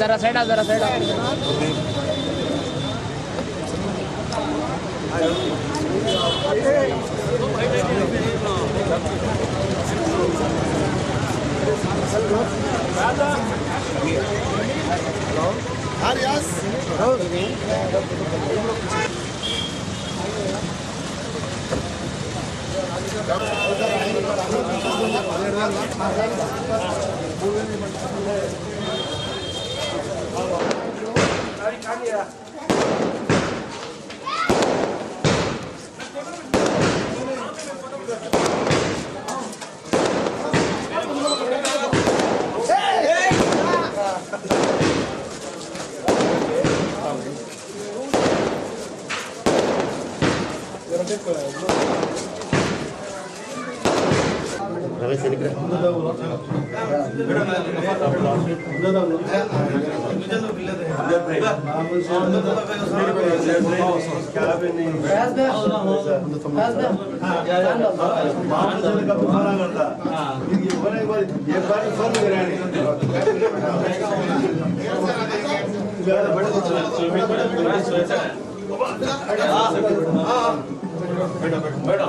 जरा साइड जरा साइड हाँ यस Gracias. 好，来，赶紧 बैठो बैठो बैठो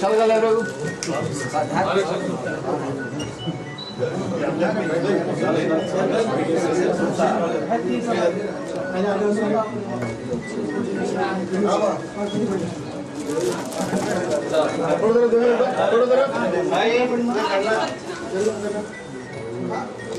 साईड आर्यास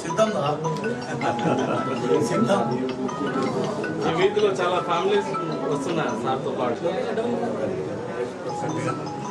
సిద్ధం సిద్ధం ఈ వీధిలో చాలా ఫ్యామిలీస్ వస్తున్నారు నాతో పాటు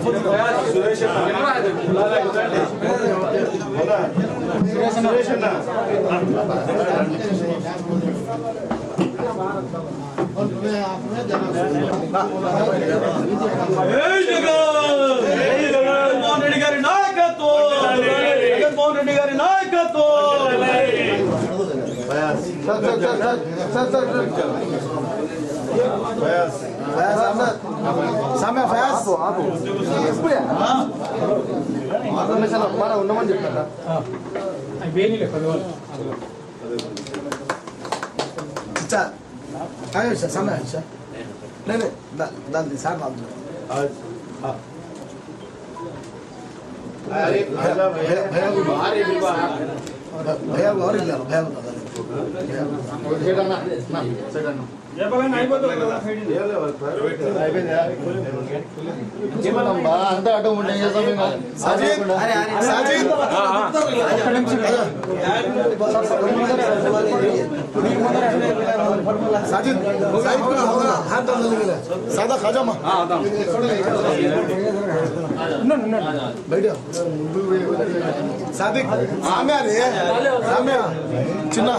మంది పక్కడే పక్కడే జగన్మోహన్ రెడ్డి గారి నాయకత్వం జగన్మోహన్ రెడ్డి గారి నాయకత్వం సామ్య ఫయాస్ ఇప్పుడే ఆటోమేషన్ మన ఉన్నామని చెప్పారా సమయ నేనే దాన్ని సార్ రాదు భయ భయ భయ భయ భయ భయ భయ భయ అంతా అటు ఉండే చేస్తాం ఇంకా. సాజిద్ صادق سامع رے سامع چنا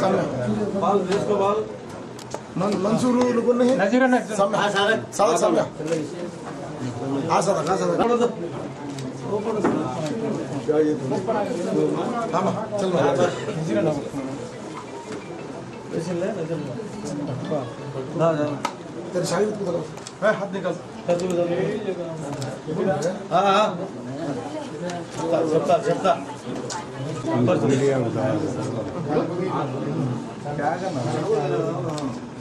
سامع بال ویس کو بال منصور لوگوں نہیں نذیر نے سامع صادق صادق سامع ہاں صادق ہاں صادق ஆமா சொல்லுங்க तेरे शायद हाथ निकाल हाँ हाँ చెప్తా చెప్తా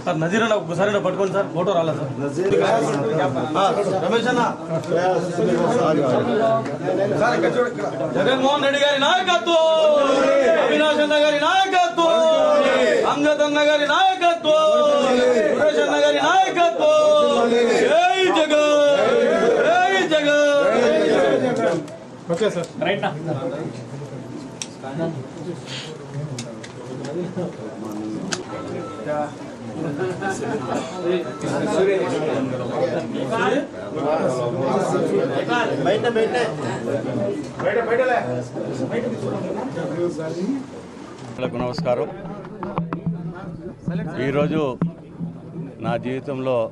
సార్ నజీర్ అన్న ఒకసారి పట్టుకోండి సార్. ఫోటో రాలే సార్. రమేష్ అన్న. జగన్మోహన్ రెడ్డి గారి నాయకత్వం. అవినాష్ అన్న గారి నాయకత్వం. అంగద్ అన్న గారి నాయకత్వం. సురేష్ అన్న గారి నాయకత్వం. జై జగన్ జై జగన్ రైట్ నా. నమస్కారం. ఈరోజు నా జీవితంలో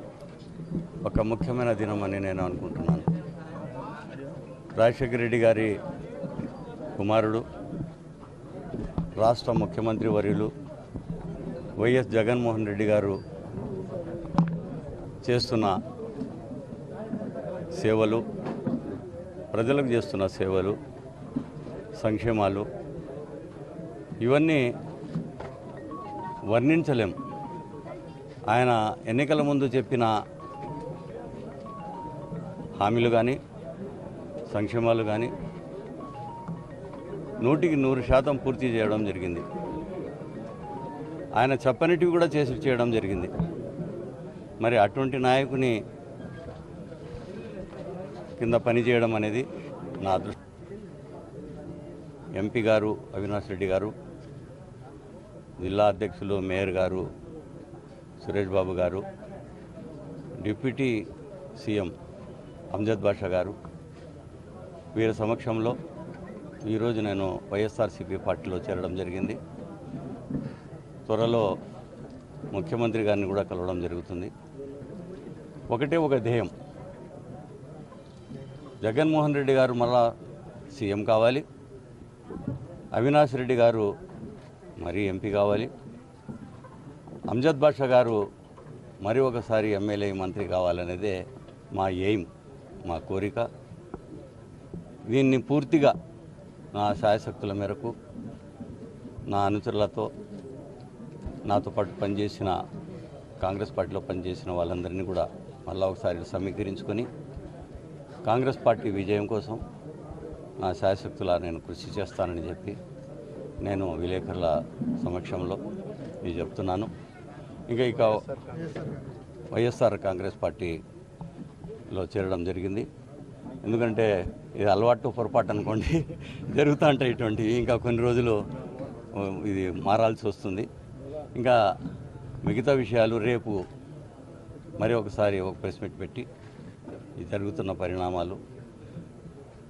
ఒక ముఖ్యమైన దినం అని నేను అనుకుంటున్నాను. రాజశేఖర రెడ్డి గారి కుమారుడు రాష్ట్ర ముఖ్యమంత్రి వర్యులు వైఎస్ జగన్మోహన్ రెడ్డి గారు చేస్తున్న సేవలు ప్రజలకు చేస్తున్న సేవలు సంక్షేమాలు ఇవన్నీ వర్ణించలేం. ఆయన ఎన్నికల ముందు చెప్పిన హామీలు కానీ సంక్షేమాలు కానీ నూటికి నూరు శాతం పూర్తి చేయడం జరిగింది. ఆయన చెప్పనిటివి కూడా చేసి చేయడం జరిగింది. మరి అటువంటి నాయకుని కింద పనిచేయడం అనేది నా అదృష్టం ఎంపీ గారు అవినాష్ రెడ్డి గారు జిల్లా అధ్యక్షులు మేయర్ గారు సురేష్ బాబు గారు డిప్యూటీ సీఎం అమ్జద్ బాషా గారు వీరి సమక్షంలో ఈరోజు నేను వైఎస్ఆర్సీపీ పార్టీలో చేరడం జరిగింది. త్వరలో ముఖ్యమంత్రి గారిని కూడా కలవడం జరుగుతుంది. ఒకటే ఒక ధ్యేయం. జగన్మోహన్ రెడ్డి గారు మళ్ళా సీఎం కావాలి. అవినాష్ రెడ్డి గారు మరీ ఎంపీ కావాలి. అంజద్ బాషా గారు మరి ఒకసారి ఎమ్మెల్యే మంత్రి కావాలనేదే మా ఎయిమ్ మా కోరిక. దీన్ని పూర్తిగా నా శాయశక్తుల మేరకు నా అనుచరులతో నాతో పాటు పనిచేసిన కాంగ్రెస్ పార్టీలో పనిచేసిన వాళ్ళందరినీ కూడా మళ్ళా ఒకసారి సమీకరించుకొని కాంగ్రెస్ పార్టీ విజయం కోసం నా శాయశక్తులా నేను కృషి చేస్తానని చెప్పి నేను విలేకరుల సమక్షంలో ఇది చెప్తున్నాను. ఇంకా ఇక వైఎస్ఆర్ కాంగ్రెస్ పార్టీలో చేరడం జరిగింది. ఎందుకంటే ఇది అలవాటు పొరపాటు అనుకోండి. జరుగుతూ ఉంటాయి ఇటువంటివి ఇంకా కొన్ని రోజులు ఇది మారాల్సి వస్తుంది. ఇంకా మిగతా విషయాలు రేపు మరి ఒకసారి ఒక ప్రెస్ మీట్ పెట్టి ఈ జరుగుతున్న పరిణామాలు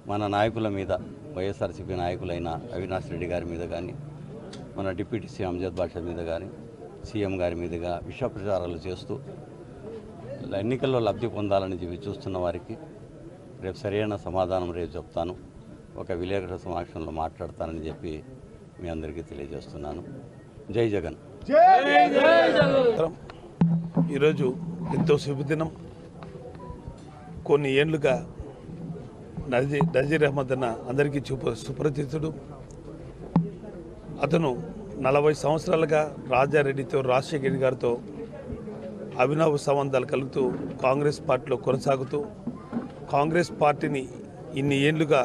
మన నాయకుల మీద వైఎస్ఆర్సీపీ నాయకులైన అవినాష్ రెడ్డి గారి మీద కానీ మన డిప్యూటీ సీఎం అంజద్ బాషా మీద కానీ సీఎం గారి మీదుగా విష ప్రచారాలు చేస్తూ ఎన్నికల్లో లబ్ధి పొందాలని చెప్పి చూస్తున్న వారికి రేపు సరైన సమాధానం రేపు చెప్తాను. ఒక విలేకరుల సమాక్షంలో మాట్లాడతానని చెప్పి మీ అందరికీ తెలియజేస్తున్నాను. జై జగన్. ఈరోజు ఎంతో శుభదినం కొన్ని ఏండ్లుగా నజీ నజీర్ అహ్మద్ అన్న అందరికీ చూప సుపరిచితుడు. అతను నలభై సంవత్సరాలుగా రాజారెడ్డితో రాజశేఖర రెడ్డి గారితో అభినవ సంబంధాలు కలుగుతూ కాంగ్రెస్ పార్టీలో కొనసాగుతూ కాంగ్రెస్ పార్టీని ఇన్ని ఏళ్ళుగా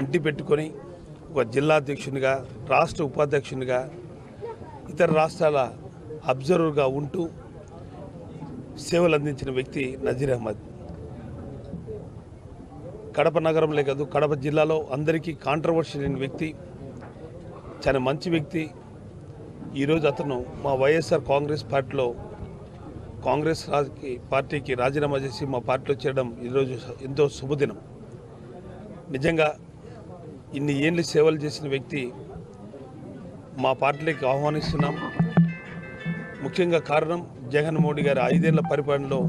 అంటిపెట్టుకొని ఒక జిల్లా అధ్యక్షునిగా రాష్ట్ర ఉపాధ్యక్షునిగా ఇతర రాష్ట్రాల అబ్జర్వర్గా ఉంటూ సేవలు అందించిన వ్యక్తి నజీర్ అహ్మద్. కడప నగరంలో కాదు కడప జిల్లాలో అందరికీ కాంట్రవర్షియల్ అయిన వ్యక్తి చాలా మంచి వ్యక్తి. ఈరోజు అతను మా వైఎస్ఆర్ కాంగ్రెస్ పార్టీలో కాంగ్రెస్ రాజకీయ పార్టీకి రాజీనామా చేసి మా పార్టీలో చేరడం ఈరోజు ఎంతో శుభదినం. నిజంగా ఇన్ని ఏళ్ళు సేవలు చేసిన వ్యక్తి మా పార్టీలోకి ఆహ్వానిస్తున్నాం. ముఖ్యంగా కారణం జగన్ మోడీ గారి ఐదేళ్ళ పరిపాలనలో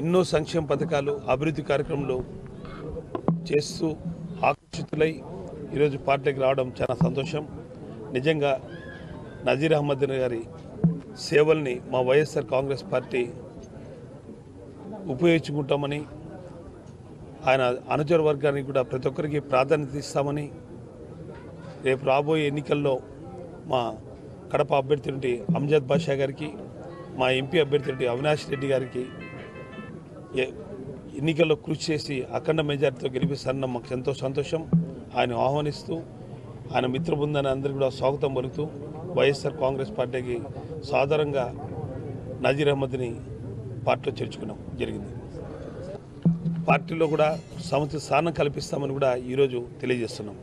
ఎన్నో సంక్షేమ పథకాలు అభివృద్ధి కార్యక్రమాలు చేస్తూ ఆకర్షితులై ఈరోజు పార్టీకి రావడం చాలా సంతోషం. నిజంగా నజీర్ అహ్మద్ గారి సేవల్ని మా వైఎస్ఆర్ కాంగ్రెస్ పార్టీ ఉపయోగించుకుంటామని ఆయన అనుచర వర్గానికి కూడా ప్రతి ఒక్కరికి ప్రాధాన్యత ఇస్తామని రేపు రాబోయే ఎన్నికల్లో మా కడప అభ్యర్థి నుండి అంజద్ బాషా గారికి మా ఎంపీ అభ్యర్థి నుండి అవినాష్ రెడ్డి గారికి ఎన్నికల్లో కృషి చేసి అఖండ మెజార్టీతో గెలిపిస్తారన్న మాకు ఎంతో సంతోషం. ఆయన ఆహ్వానిస్తూ ఆయన మిత్ర బృందాన్ని అందరికీ కూడా స్వాగతం పలుకుతూ వైఎస్ఆర్ కాంగ్రెస్ పార్టీకి సాధారణంగా నజీర్ అహ్మద్ని పార్టీలో చేర్చుకున్నాం జరిగింది. పార్టీలో కూడా సమతి స్థానం కల్పిస్తామని కూడా ఈరోజు తెలియజేస్తున్నాం.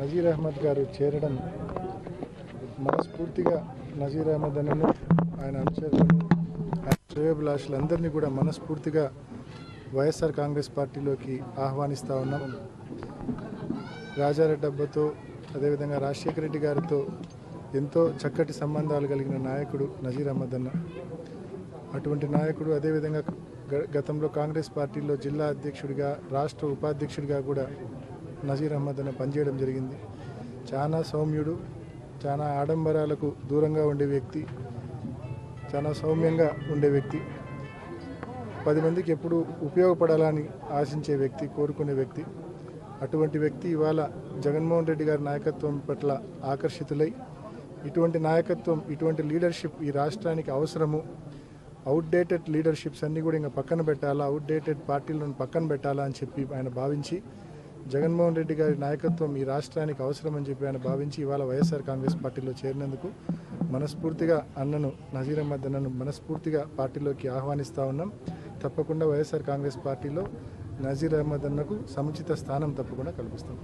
నజీర్ అహ్మద్ గారు చేరడం మనస్ఫూర్తిగా నజీర్ అహ్మద్ అని ఆయన అనుచరులను ఆయన శ్రేయోభిలాషులందరినీ కూడా మనస్ఫూర్తిగా వైఎస్ఆర్ కాంగ్రెస్ పార్టీలోకి ఆహ్వానిస్తూ ఉన్నాం. రాజారెడ్డి అబ్బతో అదేవిధంగా రాజశేఖర రెడ్డి గారితో ఎంతో చక్కటి సంబంధాలు కలిగిన నాయకుడు నజీర్ అహ్మద్ అన్న. అటువంటి నాయకుడు అదేవిధంగా గ- గతంలో కాంగ్రెస్ పార్టీలో జిల్లా అధ్యక్షుడిగా రాష్ట్ర ఉపాధ్యక్షుడిగా కూడా నజీర్ అహ్మద్ అన్న పనిచేయడం జరిగింది. చాలా సౌమ్యుడు చాలా ఆడంబరాలకు దూరంగా ఉండే వ్యక్తి. చాలా సౌమ్యంగా ఉండే వ్యక్తి. పది మందికి ఎప్పుడు ఉపయోగపడాలని ఆశించే వ్యక్తి కోరుకునే వ్యక్తి. అటువంటి వ్యక్తి ఇవాళ జగన్మోహన్ రెడ్డి గారి నాయకత్వం పట్ల ఆకర్షితులై ఇటువంటి నాయకత్వం ఇటువంటి లీడర్షిప్ ఈ రాష్ట్రానికి అవసరము. అవుట్డేటెడ్ లీడర్షిప్స్ అన్నీ కూడా ఇంకా పక్కన పెట్టాలా? అవుట్డేటెడ్ పార్టీలను పక్కన పెట్టాలా అని చెప్పి ఆయన భావించి జగన్మోహన్ రెడ్డి గారి నాయకత్వం ఈ రాష్ట్రానికి అవసరమని చెప్పి ఆయన భావించి ఇవాళ వైఎస్ఆర్ కాంగ్రెస్ పార్టీలో చేరినందుకు మనస్ఫూర్తిగా అన్నను నజీర్ అన్నను మనస్ఫూర్తిగా పార్టీలోకి ఆహ్వానిస్తూ ఉన్నాం. తప్పకుండా వైఎస్ఆర్ కాంగ్రెస్ పార్టీలో నజీర్ అహ్మద్ అన్నకు సముచిత స్థానం తప్పకుండా కల్పిస్తాం.